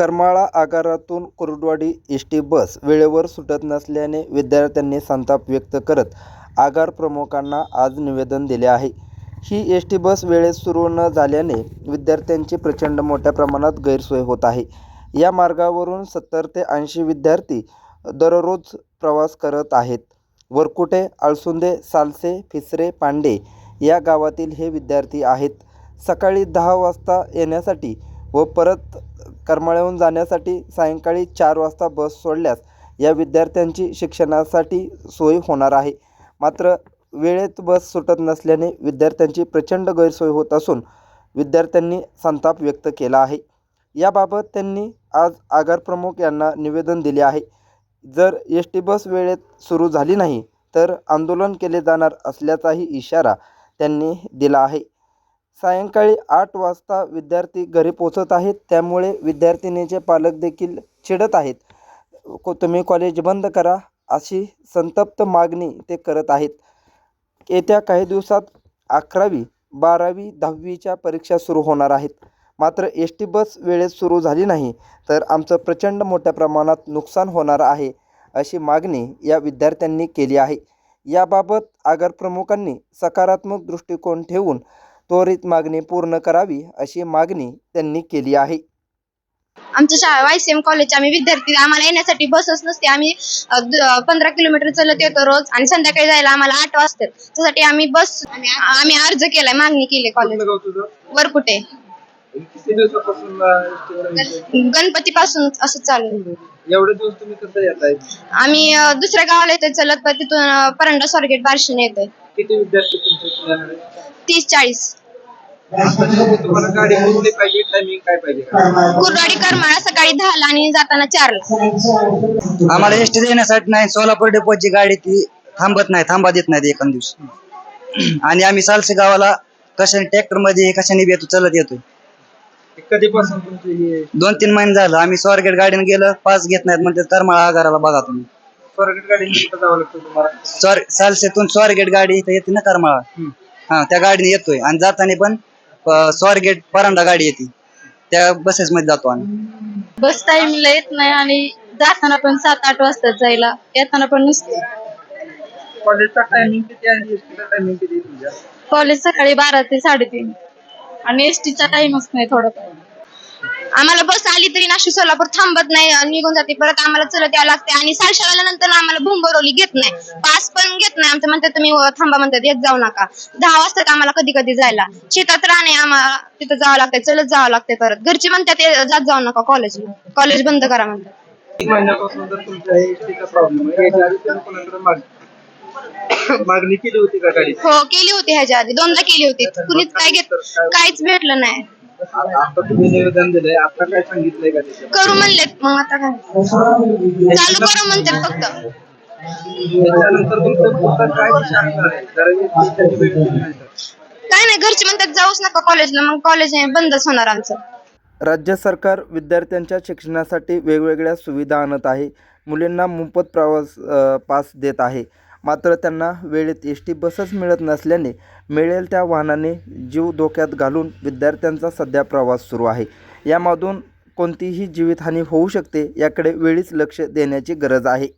करमाळा आगारातून Kurduwadi S T bus वेळेवर सुटत नसल्याने विद्यार्थ्यांनी संताप व्यक्त करत आगार प्रमुखांना आज निवेदन दिले आहे. ही एस टी बस वेळेत सुरू न झाल्याने विद्यार्थ्यांची प्रचंड मोठ्या प्रमाणात गैरसोय होत आहे. या मार्गावरून सत्तर ते ऐंशी विद्यार्थी दररोज प्रवास करत आहेत. वरकुटे आळसुंदे सालसे फिसरे पांडे या गावातील हे विद्यार्थी आहेत. सकाळी दहा वाजता येण्यासाठी व परत करमाळ्याहून जाण्यासाठी सायंकाळी चार वाजता बस सोडल्यास या विद्यार्थ्यांची शिक्षणासाठी सोय होणार आहे. मात्र वेळेत बस सुटत नसल्याने विद्यार्थ्यांची प्रचंड गैरसोय होत असून विद्यार्थ्यांनी संताप व्यक्त केला आहे. याबाबत त्यांनी आज आगार प्रमुख यांना निवेदन दिले आहे. जर एस टी बस वेळेत सुरू झाली नाही तर आंदोलन केले जाणार असल्याचाही इशारा त्यांनी दिला आहे. सायंकाळी आठ वाजता विद्यार्थी घरी पोचत आहेत. त्यामुळे विद्यार्थिनीचे पालक देखील चिडत आहेत. को तुम्ही कॉलेज बंद करा अशी संतप्त मागणी ते करत आहेत. येत्या काही दिवसात अकरावी बारावी दहावीच्या परीक्षा सुरू होणार आहेत. मात्र एस टी बस वेळेत सुरू झाली नाही तर आमचं प्रचंड मोठ्या प्रमाणात नुकसान होणार आहे अशी मागणी या विद्यार्थ्यांनी केली आहे. याबाबत आगार प्रमुखांनी सकारात्मक दृष्टिकोन ठेवून त्वरित मागणी पूर्ण करावी अशी मागणी त्यांनी केली आहे. आमच्या शाळा वाय सी एम कॉलेजचे आम्ही विद्यार्थी आम्हाला येण्यासाठी बसच नसते. आम्ही पंधरा किलोमीटर चालत येतो रोज आणि संध्याकाळी जायला आम्हाला आठ वाजतात. त्यासाठी आम्ही बस आम्ही अर्ज केलाय मागणी केली कॉलेज वर गणपती पासून असं चालू आहे. एवढे दिवस तुम्ही कसं येत आहेत आम्ही दुसऱ्या गावाला येतोय चलत पण तिथून परंडा स्वारगेट बार्शीने येतोय. किती विद्यार्थी तुमच्या इथे येणार आहेत? तीस चाळीस. तुम्हाला गाडी कोणती पाहिजे टायमिंग काय पाहिजे करमाळा सकाळी दहाला आणि जाताना चारला आम्हाला एस टी देण्यासाठी नाही सोलापूर डेपोची गाडी ती थांबत नाही थांबा देत नाही एखाद दिवस आणि आम्ही सालसे गावाला कशाने ट्रॅक्टरमध्ये कशाने बी येतो चलत येतोय. ते कधीपासून तुमची ही दोन तीन महिने झालं आम्ही स्वारगेट गाडीने गेलं पास घेत नाहीत म्हणते करमाळा आगाराला बघा तुम्ही. स्वारगेट गाडी कुठं जावं लागतं तुम्हाला? स्वार सालसेतून स्वारगेट गाडी इथं येते ना करमाळा. हा त्या गाडीने येतोय. आणि जाताना पण स्वारगेट परांडा गाडी येते. त्या बसेस मध्ये जातो आम्ही. बस टाइमला येत नाही आणि जाताना पण सात आठ वाजता जायला येताना पण नसते. कॉलेजचा टायमिंग किती आहे? एस टीचा टायमिंग किती आहे तुझ्या कॉलेज सकाळी बारा ते साडेतीन. आणि एस टीचा टाइमच नाही थोडा आम्हाला बस आली तरी नाशिक सोलापूर थांबत नाही निघून जाते परत आम्हाला चलत यावं लागते. आणि सालशाला नंतर आम्हाला भुंबरवली घेत नाही. पास पण घेत नाही. आमचं म्हणतात तुम्ही अं, थांबा म्हणतात येत जाऊ नका. दहा वाजता आम्हाला कधी कधी जायला. शेतात राहणे आम्हाला तिथं जावं लागतंय चलत जावं लागतंय परत. घरची म्हणतात "ये, जात जाऊ नका कॉलेजला कॉलेज बंद करा म्हणतात. मागणी केली होती का गाडी हो केली होती ह्याच्या आधी. दोनदा केली होती. कुणीच काय घेत काहीच भेटलं नाही. आता तुम्ही निवेदन दिलंय आता काय सांगितलंय का त्याच्यात करू म्हणलेत मग आता काय? चालू करू म्हणतात फक्त. त्याच्यानंतर तुमचं पुढचं काय दिशा असणार आहे? नाही तर. काय नाही घरचे म्हणतात जाऊच नका कॉलेजला मग कॉलेज बंदच होणार आमचं. राज्य सरकार विद्यार्थ्यांच्या शिक्षणासाठी वेगवेगळ्या सुविधा आणत आहे. मुलींना मोफत प्रवास अ, पास देत आहे. मात्र त्यांना वेळेत एस टी बसच मिळत नसल्याने मिळेल त्या वाहनाने जीव धोक्यात घालून विद्यार्थ्यांचा सध्या प्रवास सुरू आहे. यामधून कोणतीही जीवितहानी होऊ शकते याकडे वेळीच लक्ष देण्याची गरज आहे.